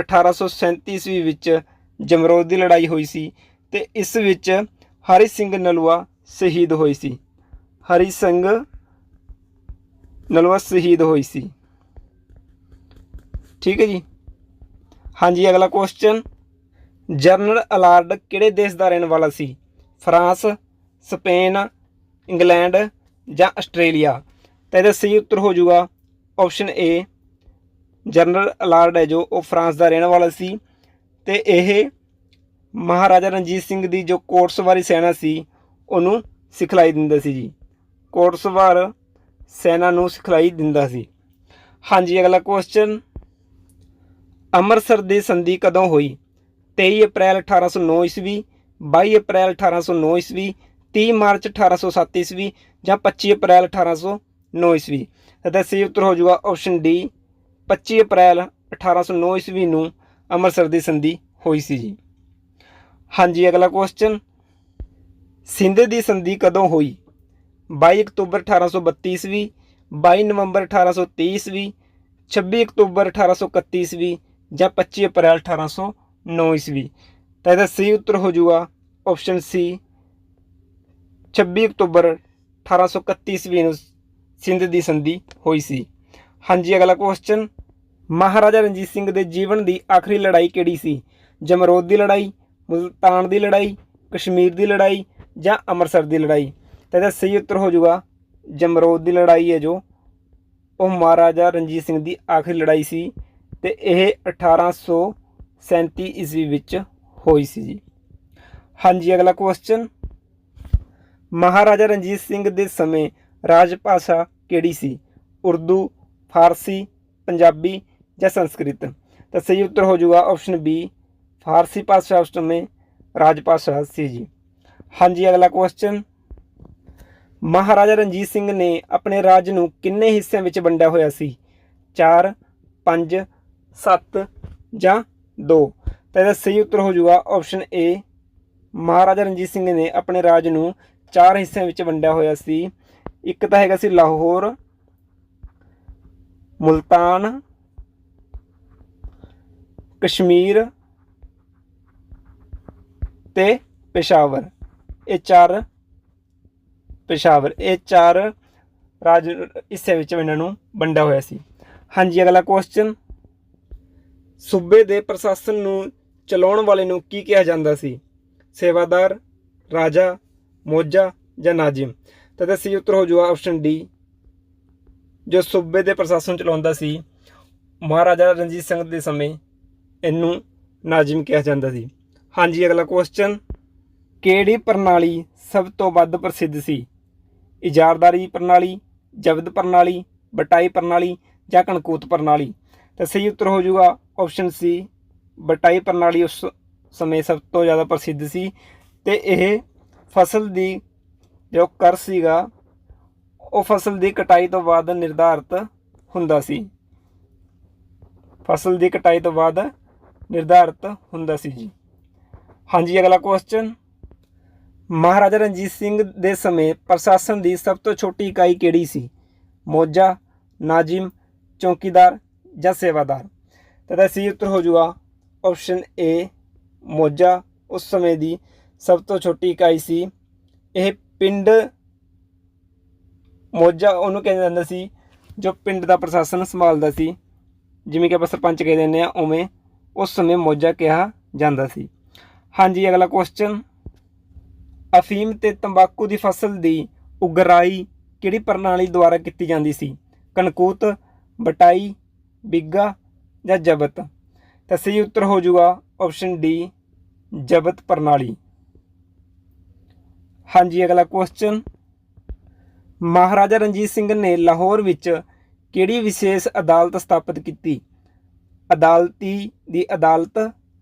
1837 ਈਸਵੀ ਵਿੱਚ ਜਮਰੋਦ ਦੀ ਲੜਾਈ ਹੋਈ ਸੀ ਤੇ ਇਸ ਵਿੱਚ ਹਰੀ ਸਿੰਘ ਨਲੂਆ ਸ਼ਹੀਦ ਹੋਈ ਸੀ। ਹਰੀ ਸਿੰਘ ਨਲੂਆ ਸ਼ਹੀਦ ਹੋਈ ਸੀ। ਠੀਕ ਹੈ ਜੀ? ਹਾਂਜੀ, ਅਗਲਾ ਕੁਐਸਚਨ ਜਨਰਲ ਅਲਾਰਡ ਕਿਹੜੇ ਦੇਸ਼ ਦਾ ਰਹਿਣ ਵਾਲਾ ਸੀ? ਫਰਾਂਸ, ਸਪੇਨ, ਇੰਗਲੈਂਡ ਜਾਂ ਆਸਟ੍ਰੇਲੀਆ? ਤਾਂ ਇਹਦਾ ਸਹੀ ਉੱਤਰ ਹੋ ਜਾਊਗਾ ਆਪਸ਼ਨ ਏ ਜਨਰਲ ਅਲਾਰਡ ਹੈ ਜੋ ਉਹ ਫਰਾਂਸ ਦਾ ਰਹਿਣ ਵਾਲਾ ਸੀ ਤੇ ਇਹ ਮਹਾਰਾਜਾ ਰਣਜੀਤ ਸਿੰਘ ਦੀ ਜੋ ਕੋਟਸਵਾਰੀ ਸੈਨਾ ਸੀ, ਉਹਨੂੰ ਸਿਖਲਾਈ ਦਿੰਦਾ ਸੀ ਜੀ। ਕੋਟਸਵਾਰ ਸੈਨਾ ਨੂੰ ਸਿਖਲਾਈ ਦਿੰਦਾ ਸੀ। ਹਾਂਜੀ, ਅਗਲਾ ਕੁਐਸਚਨ ਅੰਮ੍ਰਿਤਸਰ ਦੀ ਸੰਧੀ ਕਦੋਂ ਹੋਈ? 23 ਅਪ੍ਰੈਲ 1809 ਈਸਵੀ 22 ਅਪ੍ਰੈਲ 1809 ਈਸਵੀ 30 ਮਾਰਚ 1807 ਈਸਵੀ ਜਾਂ 25 ਅਪ੍ਰੈਲ 1809 ਈਸਵੀ। ਇਹਦਾ ਸੀ ਉੱਤਰ ਹੋ ਜਾਊਗਾ ਆਪਸ਼ਨ ਡੀ 25 ਅਪ੍ਰੈਲ 1809 ਈਸਵੀ ਨੂੰ ਅੰਮ੍ਰਿਤਸਰ ਦੀ ਸੰਧੀ ਹੋਈ ਸੀ ਜੀ। ਹਾਂਜੀ, ਅਗਲਾ ਕੁਐਸਚਨ ਸਿੰਧ ਦੀ ਸੰਧੀ ਕਦੋਂ ਹੋਈ? 22 ਅਕਤੂਬਰ 1832 ਈਸਵੀ 22 ਨਵੰਬਰ 1830 ਈਸਵੀ 26 ਅਕਤੂਬਰ 1831 ਈਸਵੀ ਜਾਂ 25 ਅਪ੍ਰੈਲ 1809 ਈਸਵੀ? ਤਾਂ ਇਹਦਾ ਸੀ ਉੱਤਰ ਹੋ ਜਾਊਗਾ ਆਪਸ਼ਨ ਸੀ 26 ਅਕਤੂਬਰ 1831 ਈਸਵੀ ਨੂੰ ਸਿੰਧ ਦੀ ਸੰਧੀ ਹੋਈ ਸੀ। ਹਾਂਜੀ, ਅਗਲਾ ਕੁਐਸਚਨ ਮਹਾਰਾਜਾ ਰਣਜੀਤ ਸਿੰਘ ਦੇ ਜੀਵਨ ਦੀ ਆਖਰੀ ਲੜਾਈ ਕਿਹੜੀ ਸੀ? ਜਮਰੋਦ ਦੀ ਲੜਾਈ, ਮੁਲਤਾਨ ਦੀ ਲੜਾਈ, ਕਸ਼ਮੀਰ ਦੀ ਲੜਾਈ ਜਾਂ ਅੰਮ੍ਰਿਤਸਰ ਦੀ ਲੜਾਈ? ਤਾਂ ਇਹਦਾ ਸਹੀ ਉੱਤਰ ਹੋ ਜਾਊਗਾ, ਜਮਰੋਦ ਦੀ ਲੜਾਈ ਹੈ ਜੋ ਉਹ ਮਹਾਰਾਜਾ ਰਣਜੀਤ ਸਿੰਘ ਦੀ ਆਖਰੀ ਲੜਾਈ ਸੀ ਤੇ ਇਹ 1837 ਈਸਵੀ ਵਿੱਚ ਹੋਈ ਸੀ ਜੀ। ਹਾਂਜੀ, ਅਗਲਾ ਕੁਐਸਚਨ ਮਹਾਰਾਜਾ ਰਣਜੀਤ ਸਿੰਘ ਦੇ ਸਮੇਂ ਰਾਜ ਭਾਸ਼ਾ ਕਿਹੜੀ ਸੀ? ਉਰਦੂ, ਫਾਰਸੀ, ਪੰਜਾਬੀ ਜਾਂ ਸੰਸਕ੍ਰਿਤ? ਤਾਂ ਸਹੀ ਉੱਤਰ ਹੋ ਜਾਊਗਾ ਆਪਸ਼ਨ ਬੀ ਫਾਰਸੀ ਭਾਸ਼ਾ ਉਸ ਸਮੇਂ ਰਾਜ ਭਾਸ਼ਾ ਸੀ ਜੀ। ਹਾਂਜੀ, ਅਗਲਾ ਕੁਐਸਚਨ ਮਹਾਰਾਜਾ ਰਣਜੀਤ ਸਿੰਘ ਨੇ ਆਪਣੇ ਰਾਜ ਨੂੰ ਕਿੰਨੇ ਹਿੱਸਿਆਂ ਵਿੱਚ ਵੰਡਿਆ ਹੋਇਆ ਸੀ? 4 5 7 ਜਾਂ 2 ਤਾਂ ਇਹਦਾ ਸਹੀ ਉੱਤਰ ਹੋ ਜਾਊਗਾ ਆਪਸ਼ਨ ਏ ਮਹਾਰਾਜਾ ਰਣਜੀਤ ਸਿੰਘ ਨੇ ਆਪਣੇ ਰਾਜ ਨੂੰ ਚਾਰ ਹਿੱਸਿਆਂ ਵਿੱਚ ਵੰਡਿਆ ਹੋਇਆ ਸੀ। ਇੱਕ ਤਾਂ ਹੈਗਾ ਸੀ ਲਾਹੌਰ, ਮੁਲਤਾਨ, ਕਸ਼ਮੀਰ ਤੇ ਪੇਸ਼ਾਵਰ। ਇਹ ਚਾਰ ਪੇਸ਼ਾਵਰ, ਇਹ ਚਾਰ ਰਾਜ ਹਿੱਸੇ ਵਿੱਚ ਇਹਨਾਂ ਨੂੰ ਵੰਡਿਆ ਹੋਇਆ ਸੀ। ਹਾਂਜੀ, ਅਗਲਾ ਕੁਐਸਚਨ ਸੂਬੇ ਦੇ ਪ੍ਰਸ਼ਾਸਨ ਨੂੰ ਚਲਾਉਣ ਵਾਲੇ ਨੂੰ ਕੀ ਕਿਹਾ ਜਾਂਦਾ ਸੀ? ਸੇਵਾਦਾਰ, ਰਾਜਾ, ਮੋਜਾ ਜਾਂ ਨਾਜ਼ਿਮ? ਤਾਂ ਇਹਦਾ ਸਹੀ ਉੱਤਰ ਹੋ ਜਾਊਗਾ ਆਪਸ਼ਨ ਡੀ ਜੋ ਸੂਬੇ ਦੇ ਪ੍ਰਸ਼ਾਸਨ ਚਲਾਉਂਦਾ ਸੀ, ਮਹਾਰਾਜਾ ਰਣਜੀਤ ਸਿੰਘ ਦੇ ਸਮੇਂ ਇਹਨੂੰ ਨਾਜ਼ਿਮ ਕਿਹਾ ਜਾਂਦਾ ਸੀ। ਹਾਂਜੀ, ਅਗਲਾ ਕੁਐਸਚਨ ਕਿਹੜੀ ਪ੍ਰਣਾਲੀ ਸਭ ਤੋਂ ਵੱਧ ਪ੍ਰਸਿੱਧ ਸੀ? ਇਜਾਰਦਾਰੀ ਪ੍ਰਣਾਲੀ ਜਬਦ ਪ੍ਰਣਾਲੀ ਬਟਾਈ ਪ੍ਰਣਾਲੀ ਜਾਂ ਕਣਕੂਤ ਪ੍ਰਣਾਲੀ? ਤਾਂ ਸਹੀ ਉੱਤਰ ਹੋ ਜਾਊਗਾ ਆਪਸ਼ਨ ਸੀ ਬਟਾਈ ਪ੍ਰਣਾਲੀ ਉਸ ਸਮੇਂ ਸਭ ਤੋਂ ਜ਼ਿਆਦਾ ਪ੍ਰਸਿੱਧ ਸੀ ਤੇ ਇਹ ਫਸਲ ਦੀ ਜੋ ਕਰ ਸੀਗਾ, ਉਹ ਫਸਲ ਦੀ ਕਟਾਈ ਤੋਂ ਬਾਅਦ ਨਿਰਧਾਰਤ ਹੁੰਦਾ ਸੀ। ਫਸਲ ਦੀ ਕਟਾਈ ਤੋਂ ਬਾਅਦ ਨਿਰਧਾਰਤ ਹੁੰਦਾ ਸੀ ਜੀ। ਹਾਂਜੀ, ਅਗਲਾ ਕੁਐਸਚਨ ਮਹਾਰਾਜਾ ਰਣਜੀਤ ਸਿੰਘ ਦੇ ਸਮੇਂ ਪ੍ਰਸ਼ਾਸਨ ਦੀ ਸਭ ਤੋਂ ਛੋਟੀ ਇਕਾਈ ਕਿਹੜੀ ਸੀ? ਮੋਜਾ, ਨਾਜ਼ਿਮ, ਚੌਕੀਦਾਰ ਜਾਂ ਸੇਵਾਦਾਰ? ਤਾਂ ਇਹਦਾ ਸਹੀ ਉੱਤਰ ਹੋ ਜਾਊਗਾ ਆਪਸ਼ਨ ਏ ਮੋਜਾ। ਉਸ ਸਮੇਂ ਦੀ ਸਭ ਤੋਂ ਛੋਟੀ ਇਕਾਈ ਸੀ ਇਹ ਪਿੰਡ ਮੋਜਾ ਉਹਨੂੰ ਕਹਿੰਦਾ ਜਾਂਦਾ ਸੀ, ਜੋ ਪਿੰਡ ਦਾ ਪ੍ਰਸ਼ਾਸਨ ਸੰਭਾਲਦਾ ਸੀ, ਜਿਵੇਂ ਕਿ ਆਪਾਂ ਸਰਪੰਚ ਕਹਿ ਦਿੰਦੇ ਆ ਉਵੇਂ ਉਸ ਸਮੇਂ ਮੋਜਾ ਕਿਹਾ ਜਾਂਦਾ ਸੀ। ਹਾਂਜੀ, ਅਗਲਾ ਕੁਐਸਚਨ ਅਫੀਮ ਤੇ ਤੰਬਾਕੂ ਦੀ ਫਸਲ ਦੀ ਉਗਰਾਈ ਕਿਹੜੀ ਪ੍ਰਣਾਲੀ ਦੁਆਰਾ ਕੀਤੀ ਜਾਂਦੀ ਸੀ? ਕਨਕੂਤ ਬਟਾਈ, ਬਿੱਗਾ ਜਾਂ ਜਬਤ? ਤਾਂ ਸਹੀ ਉੱਤਰ ਹੋ ਜਾਊਗਾ ਆਪਸ਼ਨ ਡੀ ਜਬਤ ਪ੍ਰਣਾਲੀ। ਹਾਂਜੀ, ਅਗਲਾ ਕੁਐਸਚਨ ਮਹਾਰਾਜਾ ਰਣਜੀਤ ਸਿੰਘ ਨੇ ਲਾਹੌਰ ਵਿੱਚ ਕਿਹੜੀ ਵਿਸ਼ੇਸ਼ ਅਦਾਲਤ ਸਥਾਪਿਤ ਕੀਤੀ? ਅਦਾਲਤੀ ਦੀ ਅਦਾਲਤ,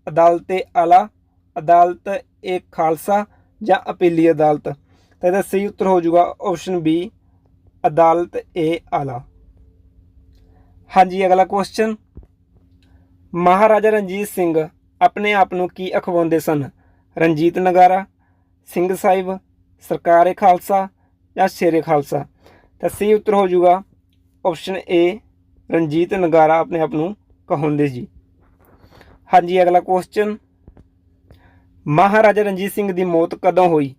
ਅਦਾਲਤੇ ਆਲਾ, ਅਦਾਲਤ ਏ ਖਾਲਸਾ ਜਾਂ ਅਪੀਲੀ ਅਦਾਲਤ? ਤਾਂ ਇਹਦਾ ਸਹੀ ਉੱਤਰ ਹੋ ਜਾਊਗਾ ਆਪਸ਼ਨ ਬੀ ਅਦਾਲਤ ਏ ਆਲਾ। ਹਾਂਜੀ, ਅਗਲਾ ਕੁਐਸਚਨ ਮਹਾਰਾਜਾ ਰਣਜੀਤ ਸਿੰਘ ਆਪਣੇ ਆਪ ਨੂੰ ਕੀ ਅਖਵਾਉਂਦੇ ਸਨ? ਰਣਜੀਤ ਨਗਾਰਾ, ਸਿੰਘ ਸਾਹਿਬ ਸਰਕਾਰੇ ਖਾਲਸਾ ਜਾਂ ਸ਼ੇਰੇ ਖਾਲਸਾ? ਤਾਂ ਸੀ ਉੱਤਰ ਹੋ ਜਾਊਗਾ ਆਪਸ਼ਨ ਏ ਰਣਜੀਤ ਨਗਾਰਾ ਆਪਣੇ ਆਪ ਨੂੰ ਕਹਾਉਂਦੇ ਜੀ। ਹਾਂਜੀ, ਅਗਲਾ ਕੁਐਸਚਨ ਮਹਾਰਾਜਾ ਰਣਜੀਤ ਸਿੰਘ ਦੀ ਮੌਤ ਕਦੋਂ ਹੋਈ?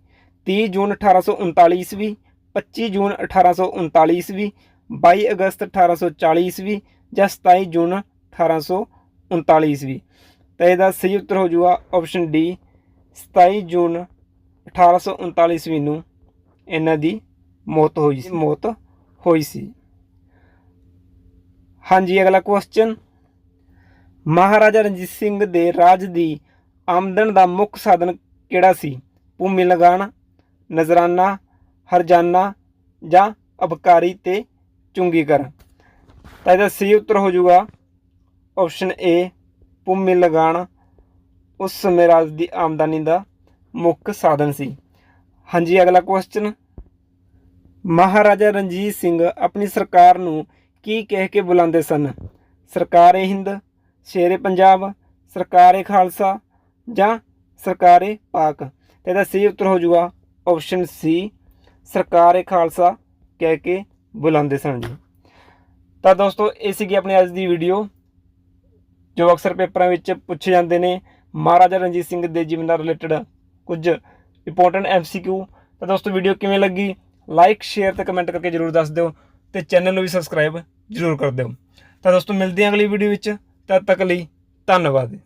30 ਜੂਨ 1839 ਈਸਵੀ 25 ਜੂਨ 1839 ਈਸਵੀ 22 ਅਗਸਤ 1840 ਈਸਵੀ ਜਾਂ 27 ਜੂਨ 1839 ਈਸਵੀ? ਤਾਂ ਇਹਦਾ ਸਹੀ ਉੱਤਰ ਹੋ ਜਾਊਗਾ ਆਪਸ਼ਨ ਡੀ 27 ਜੂਨ 1839 ਈਸਵੀ ਨੂੰ ਇਹਨਾਂ ਦੀ ਮੌਤ ਹੋਈ ਸੀ। ਮੌਤ ਹੋਈ ਸੀ। ਹਾਂਜੀ, ਅਗਲਾ ਕੁਐਸਚਨ ਮਹਾਰਾਜਾ ਰਣਜੀਤ ਸਿੰਘ ਦੇ ਰਾਜ ਦੀ ਆਮਦਨ ਦਾ ਮੁੱਖ ਸਾਧਨ ਕਿਹੜਾ ਸੀ? ਭੂਮੀ ਲਗਾਨ, ਨਜ਼ਰਾਨਾ, ਹਰਜਾਨਾ ਜਾਂ ਅਬਕਾਰੀ ਤੇ ਚੁੰਗੀਕਰ? ਤਾਂ ਇਹਦਾ ਸਹੀ ਉੱਤਰ ਹੋ ਜਾਊਗਾ ਆਪਸ਼ਨ ਏ ਭੂਮੀ ਲਗਾਨ। ਉਸ ਸਮੇਂ ਰਾਜ ਦੀ ਆਮਦਨੀ ਦਾ ਮੁੱਖ ਸਾਧਨ ਸੀ। ਹਾਂਜੀ, ਅਗਲਾ ਕੁਐਸਚਨ ਮਹਾਰਾਜਾ ਰਣਜੀਤ ਸਿੰਘ ਆਪਣੀ ਸਰਕਾਰ ਨੂੰ ਕੀ ਕਹਿ ਕੇ ਬੁਲਾਉਂਦੇ ਸਨ? ਸਰਕਾਰੇ ਹਿੰਦ, ਸ਼ੇਰੇ ਪੰਜਾਬ, ਸਰਕਾਰੇ ਖਾਲਸਾ ਜਾਂ ਸਰਕਾਰੇ ਪਾਕ? ਤੇ ਇਹਦਾ ਸਹੀ ਉੱਤਰ ਹੋ ਜਾਊਗਾ ਆਪਸ਼ਨ ਸੀ ਸਰਕਾਰੇ ਖਾਲਸਾ ਕਹਿ ਕੇ ਬੁਲਾਉਂਦੇ ਸਨ ਜੀ। ਤਾਂ ਦੋਸਤੋ, ਇਹ ਸੀਗੀ ਆਪਣੀ ਅੱਜ ਦੀ ਵੀਡੀਓ ਜੋ ਅਕਸਰ ਪੇਪਰਾਂ ਵਿੱਚ ਪੁੱਛੇ ਜਾਂਦੇ ਨੇ ਮਹਾਰਾਜਾ ਰਣਜੀਤ ਸਿੰਘ ਦੇ ਜੀਵਨ ਨਾਲ ਰਿਲੇਟਡ ਕੁਝ ਇੰਪੋਰਟੈਂਟ ਐਮਸੀਕਿਊ ਤਾਂ ਦੋਸਤੋ ਵੀਡੀਓ ਕਿਵੇਂ ਲੱਗੀ? ਲਾਈਕ ਸ਼ੇਅਰ ਤੇ ਕਮੈਂਟ ਕਰਕੇ ਜਰੂਰ ਦੱਸ ਦਿਓ ਤੇ ਚੈਨਲ ਨੂੰ ਵੀ ਸਬਸਕ੍ਰਾਈਬ ਜਰੂਰ ਕਰ ਦਿਓ। ਤਾਂ ਦੋਸਤੋ, ਮਿਲਦੇ ਹਾਂ ਅਗਲੀ ਵੀਡੀਓ ਵਿੱਚ। ਤਦ ਤੱਕ ਲਈ ਧੰਨਵਾਦ।